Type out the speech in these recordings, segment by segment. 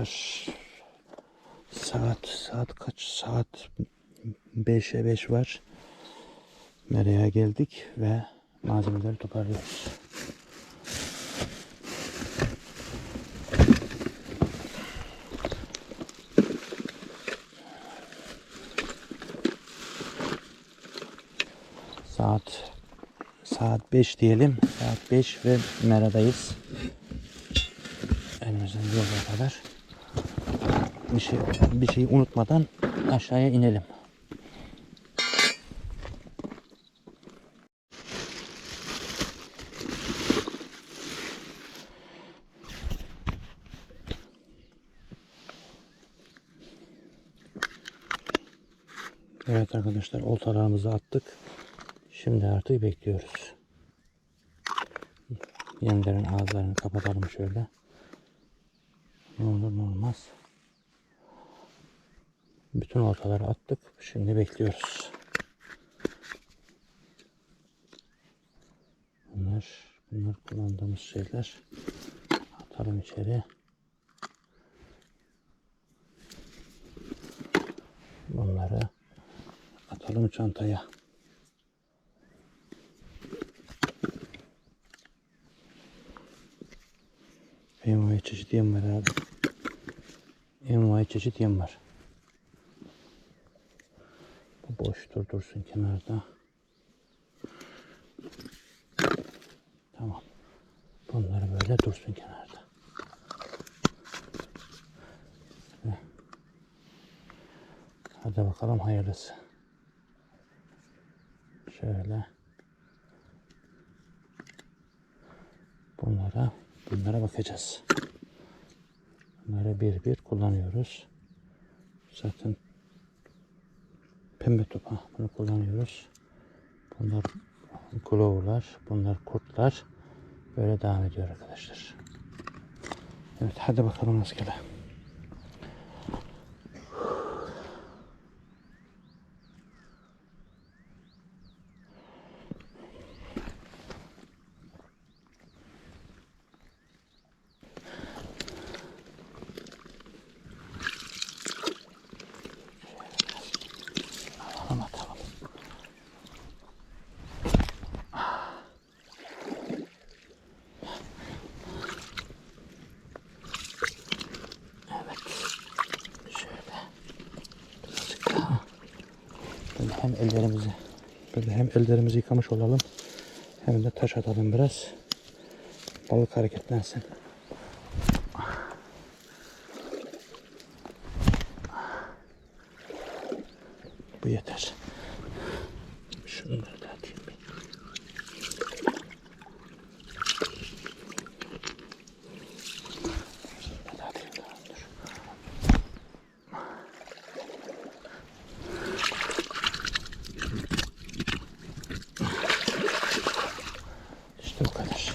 arkadaşlar. Saat saat kaç? Saat 5'e 5 var. Mera'ya geldik ve malzemeleri toparlıyoruz. Saat saat 5 diyelim. Saat 5 ve Mera'dayız. Elimizden yoluna kadar bir şey bir şeyi unutmadan aşağıya inelim. Evet arkadaşlar oltalarımızı attık. Şimdi artık bekliyoruz. Yemlerin ağızlarını kapatalım şöyle. Ne olur ne olmaz. Bütün oltaları attık. Şimdi bekliyoruz. Bunlar, bunlar kullandığımız şeyler. Atalım içeri. Bunları atalım çantaya. Envai çeşit yem var abi. Envai çeşit yem var. Bu boş dur dursun kenarda. Tamam. Bunları böyle dursun kenarda. Hadi bakalım hayırlısı. Şöyle. Bunlara bunlara bakacağız. Bunları bir bir kullanıyoruz. Zaten pembe topa bunu kullanıyoruz. Bunlar glow'lar, bunlar kurtlar. Böyle devam ediyor arkadaşlar. Evet hadi bakalım rastgele. Ellerimizi böyle hem ellerimizi yıkamış olalım. Hem de taş atalım biraz. Balık hareketlensin. Bu yeter. Şunları da atayım bir. Şunları da atayım da dur. İşte bu kadar.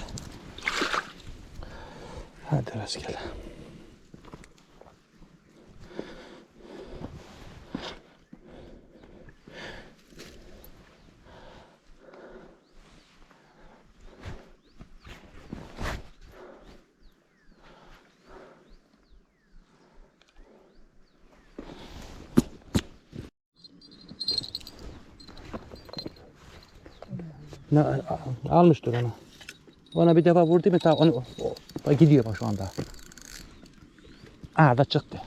Hadi rastgele. Ne, almıştır onu. Ona bir defa vurdu mu ta onu o- gidiyor bak şu anda. Aa da çıktı.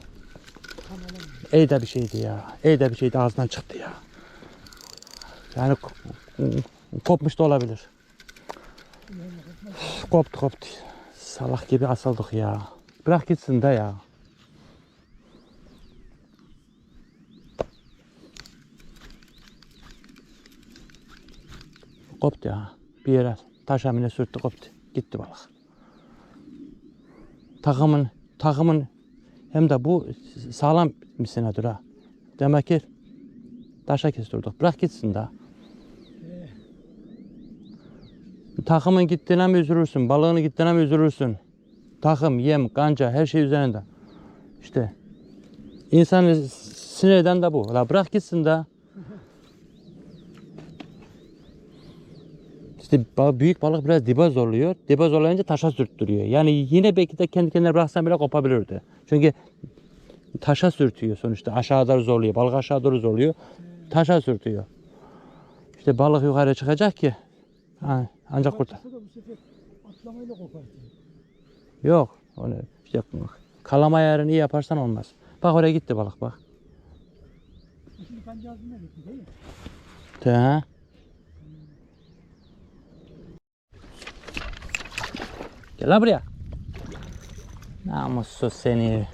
İyi de bir şeydi ya. İyi de bir şeydi ağzından çıktı ya. Yani kopmuş da olabilir. Koptu koptu. Salak gibi asıldık ya. Bırak gitsin de ya. Koptu ya. Bir yere taş amine sürttü koptu. Gitti balık. Takımın takımın hem de bu sağlam misinedir ha. Demek ki taşa kestirdik. Bırak gitsin daha. Takımın gittiğine mi üzülürsün? Balığını gittiğine mi üzülürsün? Takım, yem, kanca her şey üzerinde. İşte insanı sinir eden de bu. La bırak gitsin de. İşte büyük balık biraz dibe zorluyor. Dibe zorlayınca taşa sürttürüyor. Yani yine belki de kendi kendine bıraksan bile kopabilirdi. Çünkü taşa sürtüyor sonuçta. Aşağı doğru zorluyor. Balık aşağı doğru zorluyor. Taşa sürtüyor. İşte balık yukarı çıkacak ki ha, ancak kurtar. Yok. Onu işte kalama ayarını iyi yaparsan olmaz. Bak oraya gitti balık bak. Şimdi kancağızına gitti değil mi? Te, ha. Gel lan buraya. Namussuz seni.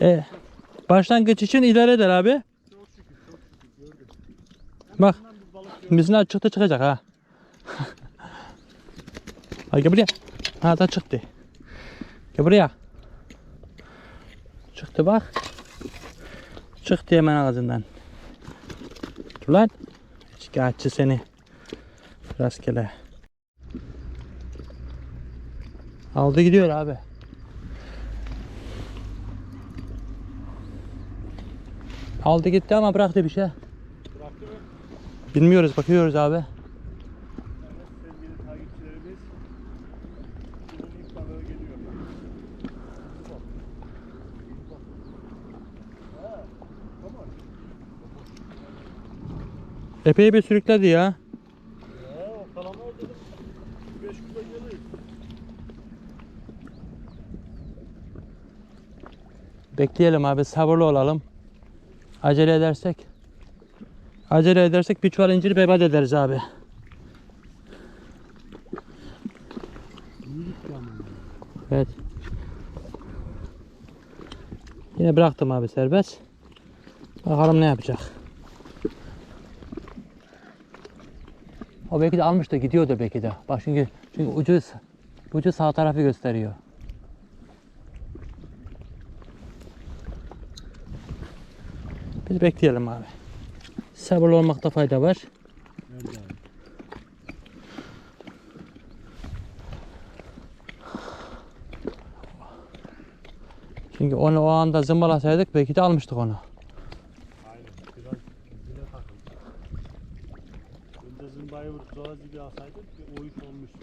E, başlangıç için idare eder abi. Bak. Mizna çıktı çıkacak ha. Hadi gel buraya. Ha da çıktı. Gel buraya. Çıktı bak. Çıktı hemen ağzından. Dur lan. Şikayetçi seni. Rastgele. Aldı gidiyor abi. Aldı gitti ama bıraktı bir şey. Bıraktı mı? Bilmiyoruz bakıyoruz abi. Evet sevgili takipçilerimiz. Bunun ilk balığı geliyor. Ha, tamam. Epey bir sürükledi ya. Ya o kalama dedim. 5 kilo gelir. Bekleyelim abi sabırlı olalım. Acele edersek acele edersek bir çuval incir berbat ederiz abi. Evet. Yine bıraktım abi serbest. Bakalım ne yapacak. O belki de almış da gidiyordu belki de. Bak çünkü çünkü ucu ucu sağ tarafı gösteriyor. Biz bekleyelim abi. Sabırlı olmakta fayda var. Çünkü onu o anda zımbalasaydık belki de almıştık onu. Aynen. Biraz dibine takıldı. Önce sonra zibi alsaydık bir oyun olmuştu.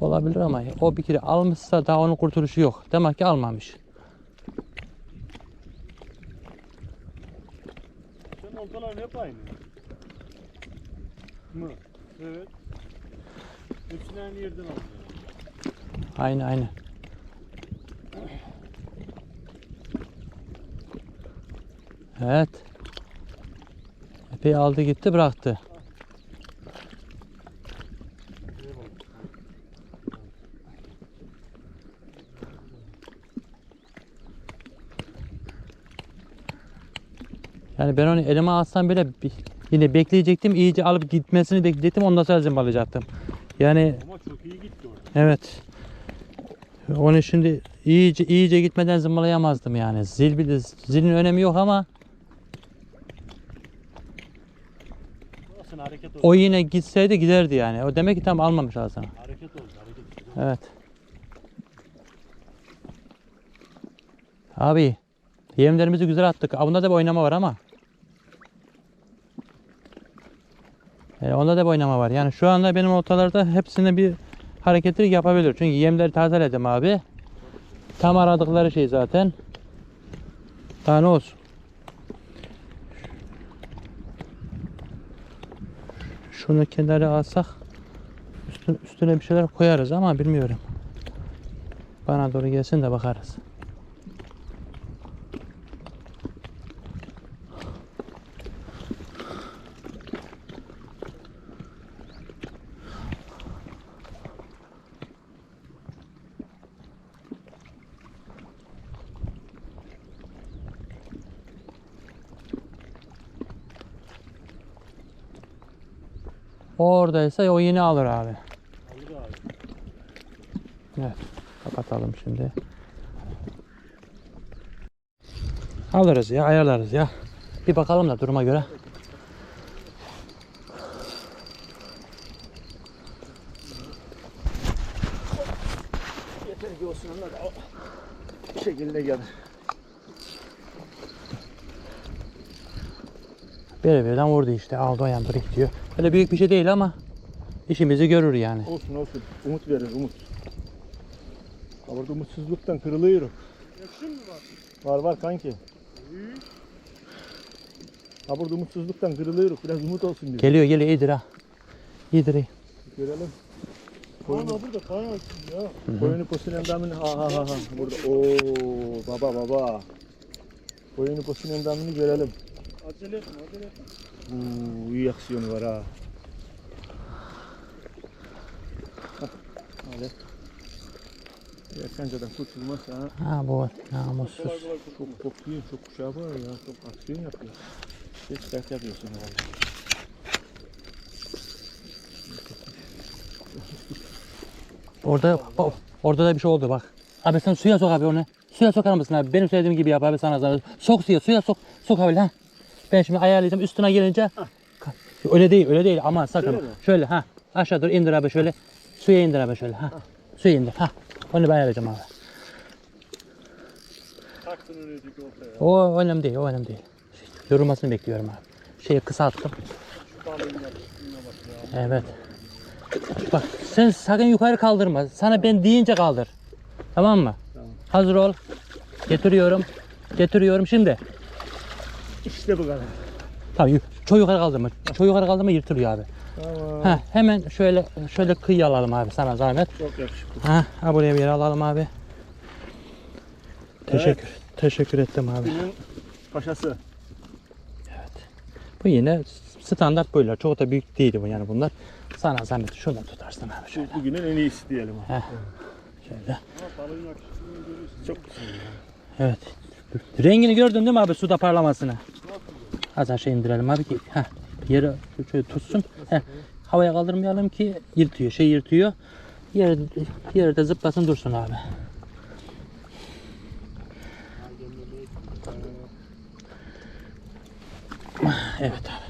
Olabilir ama o bir kere almışsa daha onun kurtuluşu yok. Demek ki almamış. Sen oltaların hep aynı. Mı? Evet. Hepsini aynı yerden alıyor. Aynı aynı. Evet. Epey aldı gitti bıraktı. Yani ben onu elime alsam bile bi- yine bekleyecektim. iyice alıp gitmesini bekleyecektim. Ondan sonra zımbalayacaktım. Yani Ama çok iyi gitti orada. Evet. Onu şimdi iyice iyice gitmeden zımbalayamazdım yani. Zil zilin önemi yok ama Olsun hareket oldu. o yine gitseydi giderdi yani. O demek ki tam almamış aslında. Hareket oldu. Hareket oldu. Evet. Abi yemlerimizi güzel attık. Bunda da bir oynama var ama. E, onda da bir oynama var. Yani şu anda benim ortalarda hepsine bir hareketlilik yapabilir. Çünkü yemleri tazeledim abi. Tam aradıkları şey zaten. Daha ne olsun. Şunu kenara alsak üstüne bir şeyler koyarız ama bilmiyorum. Bana doğru gelsin de bakarız. Oradaysa o yine alır abi. Alır abi. Evet. Kapatalım şimdi. Alırız ya, ayarlarız ya. Bir bakalım da duruma göre. Yeter ki olsun onlar da o şekilde gelir. Bire birden vurdu işte. Aldı o yan direkt gidiyor. Öyle büyük bir şey değil ama işimizi görür yani. Olsun olsun. Umut verir umut. Ha burada umutsuzluktan kırılıyor. Yakışın mı var? Var var kanki. Ha burada umutsuzluktan kırılıyor. Biraz umut olsun diyor. Geliyor geliyor iyidir ha. İyidir iyi. Görelim. Valla burada kaya açsın ya. Koyunu posun endamını ha ha ha ha. Burada ooo baba baba. Koyunu posun endamını görelim. Acele etme acele etme. Uuu iyi aksiyonu var ha. Hah, Öyle. Erkancadan kurtulmaz ha. Ha bu namussuz. Kolay kurtulma. Çok iyi, çok şey yapıyor ya. Çok aksiyon yapıyor. Geç dert yapıyorsun herhalde. Orada o- orada da bir şey oldu bak. Abi sen suya sok abi onu. Suya sokar mısın abi? Benim söylediğim gibi yap abi sana zarar. Sok suya suya sok. Sok abi lan. Ben şimdi ayarlayacağım üstüne gelince. Öyle değil öyle değil ama sakın. Şöyle mi? Şöyle ha. Aşağı dur indir abi şöyle. Suya indir abi şöyle ha. Suya indir ha. Onu ben ayarlayacağım abi. Taktın önündeki ortaya. O önemli değil o önemli değil. Yorulmasını bekliyorum abi. Şeyi kısalttım. Evet. Bak sen sakın yukarı kaldırma. Sana ben deyince kaldır. Tamam mı? Tamam. Hazır ol. Getiriyorum. Getiriyorum şimdi. İşte bu kadar. Tamam çok yukarı kaldırma. Çok yukarı kaldırma yırtılıyor abi. Tamam. Ha hemen şöyle şöyle kıyı alalım abi sana zahmet. Çok yakışıklı. Ha, ha buraya bir yere alalım abi. Teşekkür. Teşekkür ettim abi. Günün paşası. Bu yine standart boylar. Çok da büyük değildi bu yani bunlar. Sana zahmet şuradan tutarsın abi şöyle. Bu, bugünün en iyisi diyelim. Heh. Şöyle. Çok güzel. Evet. Rengini gördün değil mi abi suda parlamasını? Az aşağı indirelim abi ki heh, yere şöyle tutsun. Heh, havaya kaldırmayalım ki yırtıyor, şey yırtıyor. Yer, yerde zıplasın dursun abi. Evet abi.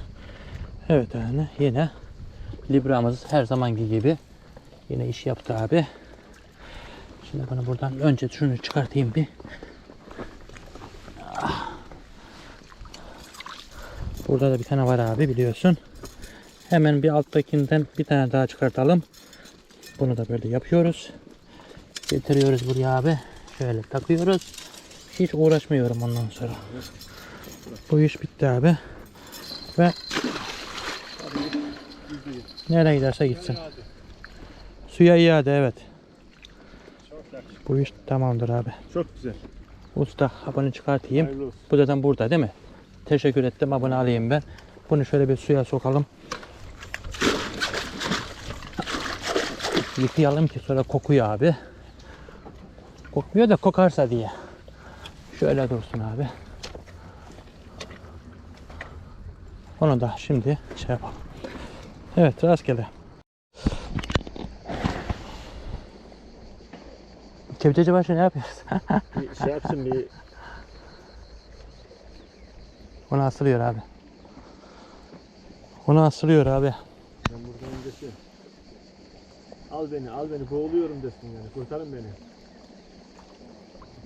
Evet abi yine Libramız her zamanki gibi yine iş yaptı abi. Şimdi bunu buradan önce şunu çıkartayım bir. Burada da bir tane var abi biliyorsun. Hemen bir alttakinden bir tane daha çıkartalım. Bunu da böyle yapıyoruz. Getiriyoruz buraya abi. Şöyle takıyoruz. Hiç uğraşmıyorum ondan sonra. Bu iş bitti abi. Ve nereye giderse gitsin. Suya iade evet. Bu iş tamamdır abi. Çok güzel. Usta abone çıkartayım. Bu zaten burada değil mi? Teşekkür ettim. Abone alayım ben. Bunu şöyle bir suya sokalım. Yıkayalım ki sonra kokuyor abi. Kokmuyor da kokarsa diye. Şöyle dursun abi. Onu da şimdi şey yapalım. Evet rastgele. Kepçeci başı ne yapıyoruz? Bir şey yapsın bir Onu asılıyor abi. Onu asılıyor abi. Ben buradan öncesi. Al beni, al beni, boğuluyorum desin yani. Kurtarın beni.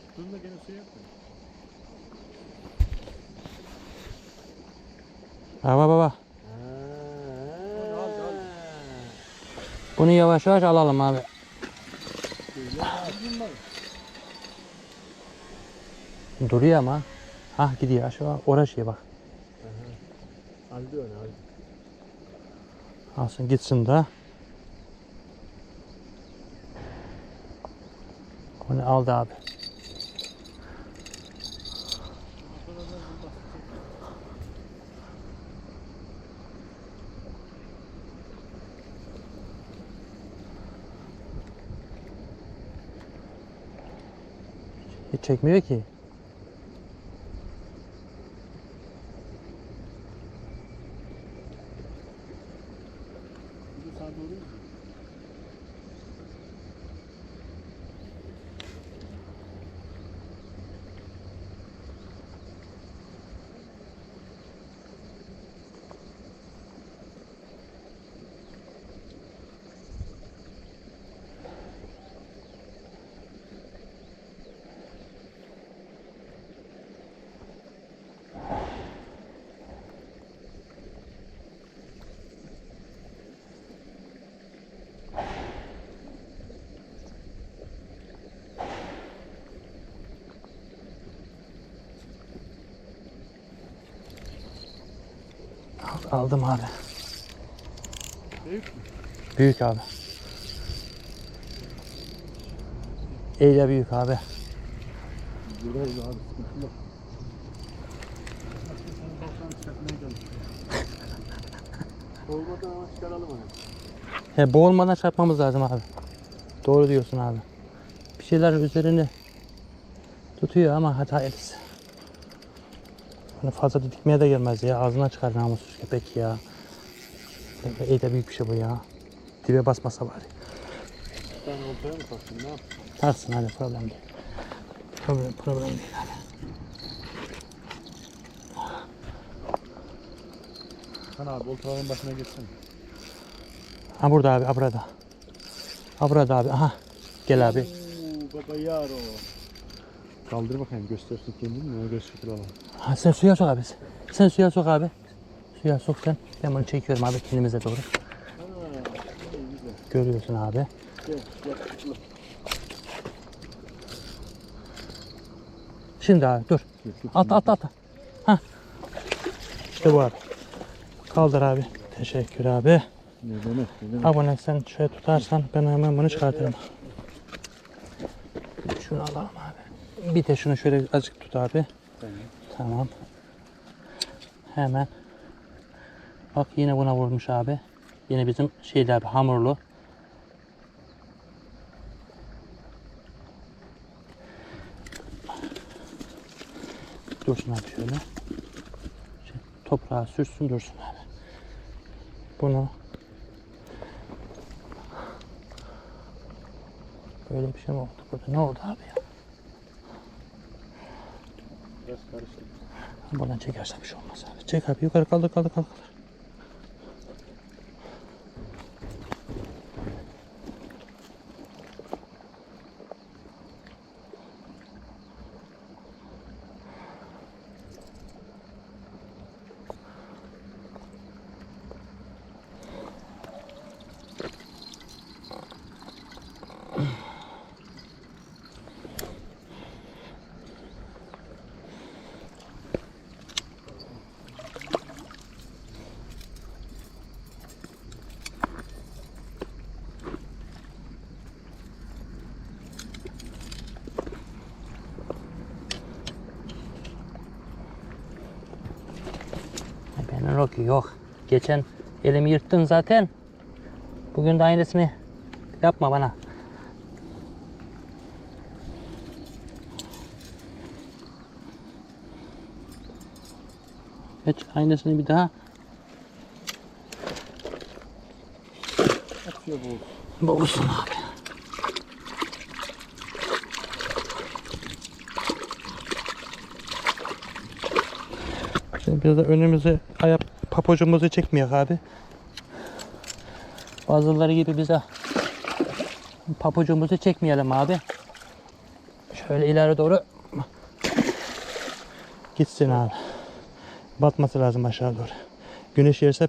Tuttun da gene suya yapma. Baba baba. Bunu yavaş yavaş alalım abi. Duruyor ama. Hah gidiyor aşağı. Uğraşıyor bak. Aldı onu, aldı. Alsın gitsin de. Onu aldı abi. Hiç çekmiyor ki. Aldım abi. Büyük mü? Büyük abi. İyice büyük abi. Göreyim abi sıkıntı yok. Olmadan ama çıkaralım onu. He, boğulmadan çarpmamız lazım abi. Doğru diyorsun abi. Bir şeylerin üzerini tutuyor ama hata etsin. Hani fazla didikmeye de gelmez ya. Ağzına çıkar namussuz köpek ya. İyi de büyük bir şey bu ya. Dibe basmasa bari. Bir tane oltaya mı taktın ne yaptın? Tarsın hadi problem değil. Problem, problem değil abi. Sen abi oltaların başına geçsene. Ha burada abi, ha burada. Ha burada abi, aha. Gel abi. Oo, baba yar o. Kaldır bakayım göstersin kendini? Ona fikir alalım. Ha, sen suya sok abi. Sen suya sok abi. Suya sok sen. Ben bunu çekiyorum abi kendimize doğru. Ha. Görüyorsun abi. Gel. Şimdi abi dur. At at at. Ha. İşte bu abi. Kaldır abi. Teşekkür abi. Ne demek, ne demek? Abone sen şöyle tutarsan ben hemen bunu çıkartırım. Şunu alalım abi. Bir de şunu şöyle azıcık tut abi. Tamam. Hemen. Bak yine buna vurmuş abi. Yine bizim şeyler abi hamurlu. Dursun abi şöyle. Şey, toprağa sürsün dursun abi. Bunu Böyle bir şey mi oldu burada? Ne oldu abi ya? Biraz karıştı. Buradan çekersen bir şey olmaz abi. Çek abi yukarı kaldır kaldır kaldır. kaldır. Rocky yok. Geçen elimi yırttın zaten. Bugün de aynısını yapma bana. Hiç aynısını bir daha Atıyor bu. boğulsun abi. Şimdi biraz da önümüze ayak papucumuzu çekmiyor abi. Bazıları gibi bize papucumuzu çekmeyelim abi. Şöyle ileri doğru gitsin abi. Batması lazım aşağı doğru. Güneş yerse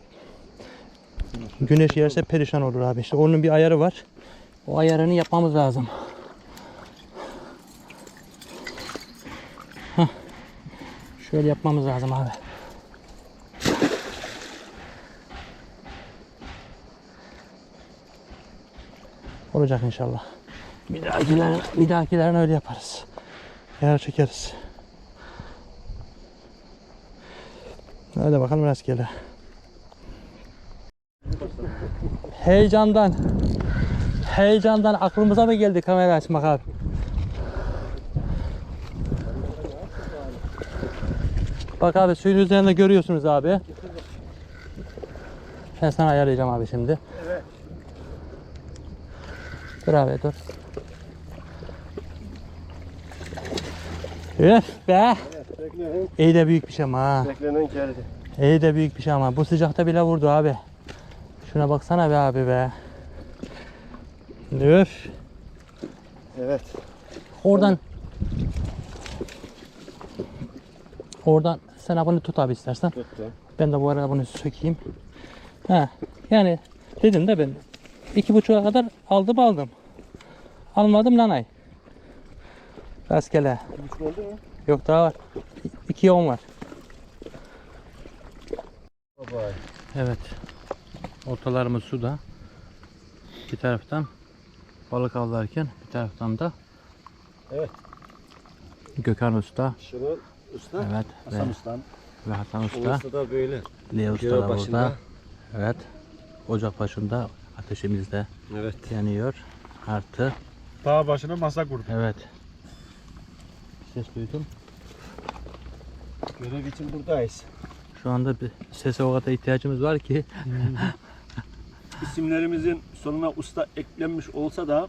güneş yerse perişan olur abi. İşte onun bir ayarı var. O ayarını yapmamız lazım. Heh. Şöyle yapmamız lazım abi. Olacak inşallah. Bir dahakilerin, bir dahakilerin öyle yaparız. Yer çekeriz. Hadi bakalım rastgele. Heyecandan heyecandan aklımıza mı geldi kamera açmak abi? Bak abi suyun üzerinde görüyorsunuz abi. Ben sana ayarlayacağım abi şimdi. Evet. Dur abi dur. Üf be. Evet, beklenen, İyi de büyük bir şey ama ha. beklenen geldi. İyi de büyük bir şey ama bu sıcakta bile vurdu abi. Şuna baksana be abi be. Üf. Evet. Oradan Oradan sen bunu tut abi istersen. Tuttu. Ben de bu arada bunu sökeyim. Ha, yani dedim de ben iki buçuğa kadar aldım aldım. Almadım nanay. Rastgele. Buçuk oldu mu? Yok daha var. İkiye on var. Baba. Evet. Ortalarımız suda. Bir taraftan balık avlarken bir taraftan da Evet. Gökhan Usta. Şenol Usta. Evet. Hasan ve, Usta'm. ve Hasan Usta. Usta da böyle. Leo Usta da başında. burada. Evet. Ocak başında ateşimizde Evet. yanıyor. Artı. Dağ başına masa kurdum. Evet. Ses duydum. Görev için buradayız. Şu anda bir sese o kadar ihtiyacımız var ki. İsimlerimizin sonuna usta eklenmiş olsa da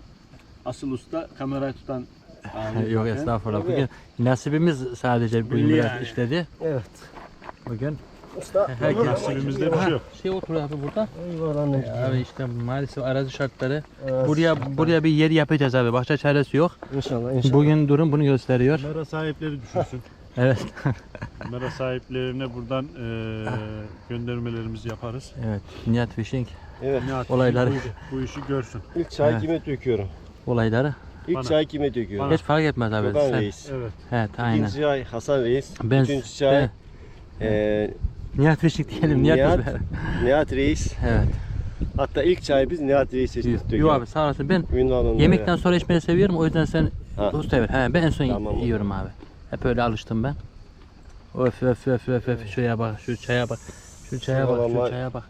asıl usta kamerayı tutan Yok estağfurullah. Tabii. Bugün nasibimiz sadece biraz yani. işledi. Evet. Bugün Usta. herkes Nasibimizde bir şey yok. şey oturuyor abi burada. Eyvallah ne Abi işte maalesef arazi şartları. Evet. Buraya buraya bir yer yapacağız abi. Başka çaresi yok. İnşallah inşallah. Bugün durum bunu gösteriyor. Mera sahipleri düşünsün. Evet. Mera sahiplerine buradan eee göndermelerimizi yaparız. Evet. Nihat Fishing Evet. Nihat Olayları. Bu, bu işi görsün. İlk çay Evet. kime döküyorum? olayları İlk Bana. çay kime döküyorum? hiç fark etmez abi. Gökhan Sen- Reis. Evet. Evet aynen. İkinci çay Hasan Reis. Ben, Üçüncü çay ben- eee Nihat Fishing diyelim. Nihat, Nihat. Nihat. Reis. Evet. Hatta ilk çayı biz Nihat Reis seçtik. Yok abi sağ olasın. Ben Ünvanını yemekten sonra içmeyi seviyorum. O yüzden sen Ha. ver. He, ben en son Tamam. yiyorum abi. Hep öyle alıştım ben. Öf öf öf öf öf. Şuraya bak, şu çaya bak. Şu çaya bak, şu çaya bak.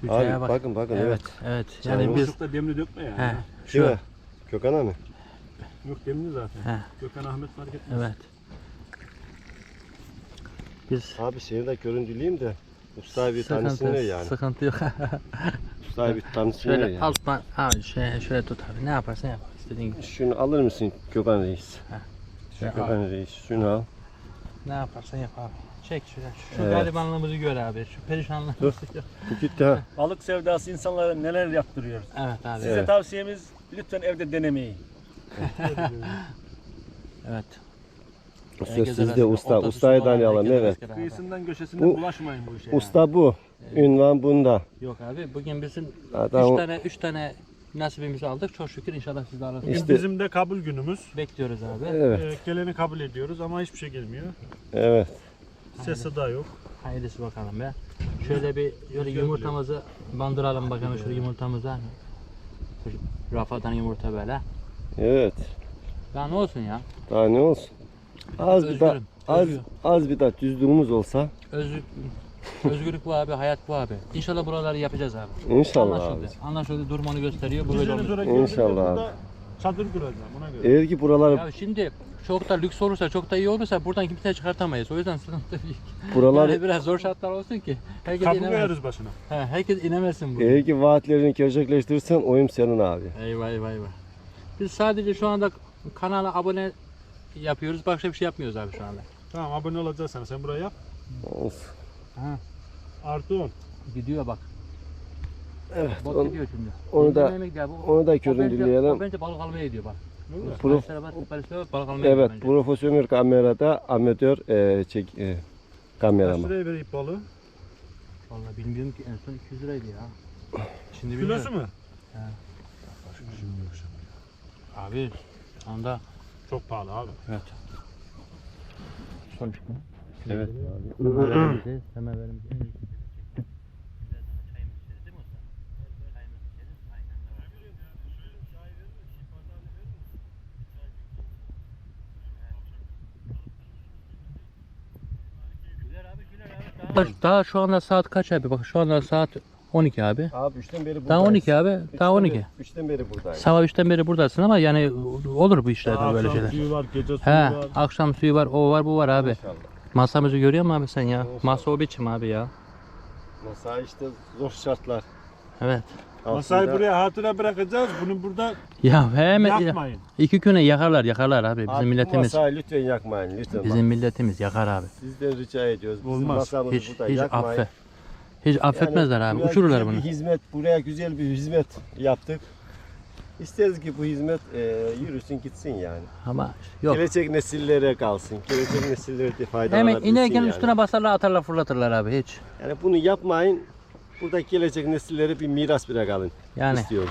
Şu Abi çaya bak. bakın bakın Evet, evet. evet. Yani biz Boşlukta demli dökme yani. he, Şu. Gökhan'a mı? Yok demli zaten. He. Gökhan Ahmet fark etmez. evet. Biz Abi seni de görüntüleyeyim de Usta'yı bir tanısınlar sıkıntı, yani. sıkıntı yok. Usta'yı bir tanısınlar şöyle yani. alttan abi şöyle, şöyle tut abi. Ne yaparsan yap. İstediğin gibi. Şunu alır mısın Gökhan Reis? Şöyle al. Gökhan Reis şunu al. Ne yaparsan yap abi. Çek şöyle. Şu Evet. garibanlığımızı gör abi. Şu perişanlığımızı gör. Gitti ha. Balık sevdası insanlara neler yaptırıyor. Evet abi. Size Evet. tavsiyemiz lütfen evde denemeyin. Evet. Usta Herkese sizde usta. Ortası Ustayı tanıyalım herkese evet. Kıyısından köşesinden Bu- bulaşmayın bu işe. yani. Usta bu. Ünvan bunda. Yok abi bugün bizim Adam- üç tane üç tane nasibimizi aldık. Çok şükür inşallah siz de alırsınız. İşte- Bizim de kabul günümüz. Bekliyoruz abi. Evet. Eee, geleni kabul ediyoruz ama hiçbir şey gelmiyor. Evet. Ses daha yok. Hayırlısı bakalım ya. Şöyle bir şöyle yumurtamızı bandıralım bakalım şöyle yumurtamıza. Şu Rafadan yumurta böyle. Evet. Ya ne olsun ya? Daha ne olsun? Az bir daha az özgürüm. az bir daha düzlüğümüz olsa Özgür, özgürlük bu abi, hayat bu abi. İnşallah buraları yapacağız abi. inşallah abi. Anlaşıldı. Anlaşıldı. Durum onu gösteriyor. Bu böyle de İnşallah abi. Çadır kuracağım ona göre. Eğer ki buralar Ya şimdi çok da lüks olursa, çok da iyi olursa buradan kimse çıkartamayız. O yüzden sıkıntı büyük. buralar Yani biraz zor şartlar olsun ki herkes Kapı inemez. koyarız başına. He, herkes inemesin bu. eğer ki vaatlerini gerçekleştirirsen oyum senin abi. Eyvah eyvah eyvah. Biz sadece şu anda kanala abone yapıyoruz. Başka bir şey yapmıyoruz abi şu anda. Tamam abone olacaksan sen buraya yap. Olsun. Artı 10. Gidiyor bak. Evet. Bot Onu, gidiyor şimdi. onu da- onu da o bence- görüntüleyelim. O bence balık almaya gidiyor bak. Prof- balık almaya gidiyor evet bence. profesyonel kamerada amatör e, çek e, Kaç kameraman. liraya vereyim balığı? Vallahi bilmiyorum ki en son 200 liraydı ya. Şimdi Kilosu bilmiyorum. mu? Abi şu anda Çok pahalı abi. evet. Sonuç mu? Evet. Semerlerimizi, semerlerimizi en iyi Daha şu anda saat kaç abi? Bak şu anda saat 12 abi. Abi üçten beri buradayız. Daha 12 abi. Daha 12. Üçten beri buradayız. Sabah 3'ten beri buradasın ama yani olur bu işlerde böyle Akşam şeyler. suyu var, gece suyu He, var. akşam suyu var, o var, bu var abi. İnşallah. Masamızı görüyor musun abi sen ya? Masa o biçim abi ya. Masa işte zor şartlar. Evet. Masayı buraya hatıra bırakacağız. Bunu burada Ya hemen yakmayın. iki güne yakarlar, yakarlar abi. Bizim Abi milletimiz. Masayı lütfen yakmayın lütfen. Bizim milletimiz yakar abi. Bak, sizden rica ediyoruz. Bizim Olmaz. masamızı Hiç burada hiç yakmayın. affe. Hiç affetmezler abi. buraya Uçururlar güzel bunu. Bir hizmet, buraya güzel bir hizmet yaptık. İsteriz ki bu hizmet e, yürüsün gitsin yani. Ama yok. Gelecek nesillere kalsın. Gelecek nesillere de faydalanabilsin Hemen inerken yani. üstüne basarlar, atarlar, fırlatırlar abi hiç. Yani bunu yapmayın. Burada gelecek nesillere bir miras bırakalım Yani istiyoruz.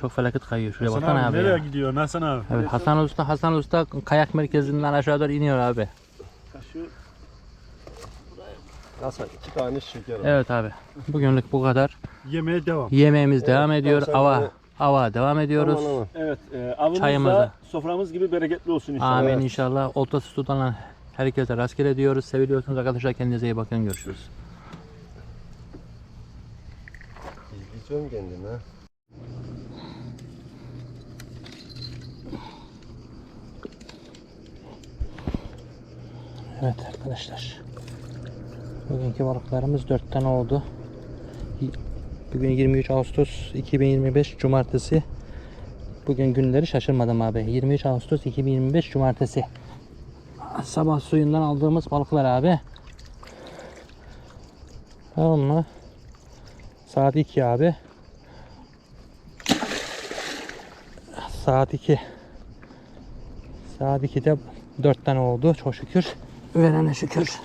çok felaket kayıyor. Şuraya Hasan baksana abi, abi nereye ya. gidiyor Hasan abi? Evet, Hasan Usta, Hasan Usta kayak merkezinden aşağı doğru iniyor abi. Hasan iki tane şeker al. Evet abi. Bugünlük bu kadar. Yemeğe devam. Yemeğimiz Evet, devam ediyor. Ava de- ava devam ediyoruz. Aman aman. Evet, e, avımız Çayımızı. da soframız gibi bereketli olsun inşallah. Amin Evet. inşallah. Oltası tutan herkese rastgele diyoruz. Seviliyorsunuz arkadaşlar. Kendinize iyi bakın. Görüşürüz. İzleyeceğim kendimi. Evet arkadaşlar. Bugünkü balıklarımız 4 tane oldu. Bugün 23 Ağustos 2025 Cumartesi. Bugün günleri şaşırmadım abi. 23 Ağustos 2025 Cumartesi. Sabah suyundan aldığımız balıklar abi. Tamam mı? Saat 2 abi. Saat 2. Saat 2'de 4 tane oldu çok şükür. Verene şükür.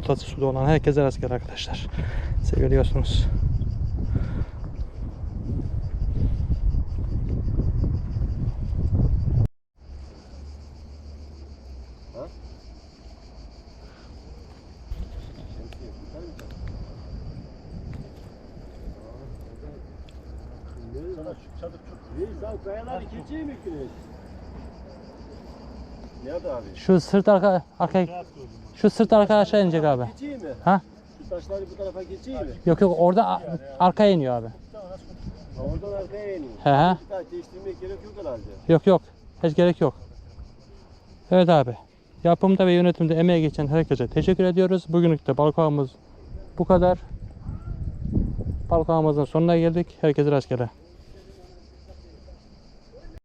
Oltası suda olan herkese rastgele arkadaşlar. Seviliyorsunuz. Sana şu sırt arka arka şu sırt arka aşağı inecek abi. Geçeyim mi? Ha? Şu taşları bu tarafa geçeyim mi? Yok yok orada a- arkaya iniyor abi. Ha, oradan arkaya ineyim. He he. Bir daha değiştirmek gerek yok herhalde. Yok yok. Hiç gerek yok. Evet abi. Yapımda ve yönetimde emeği geçen herkese teşekkür ediyoruz. Bugünlük de balık avımız bu kadar. Balık avımızın sonuna geldik. Herkese rastgele.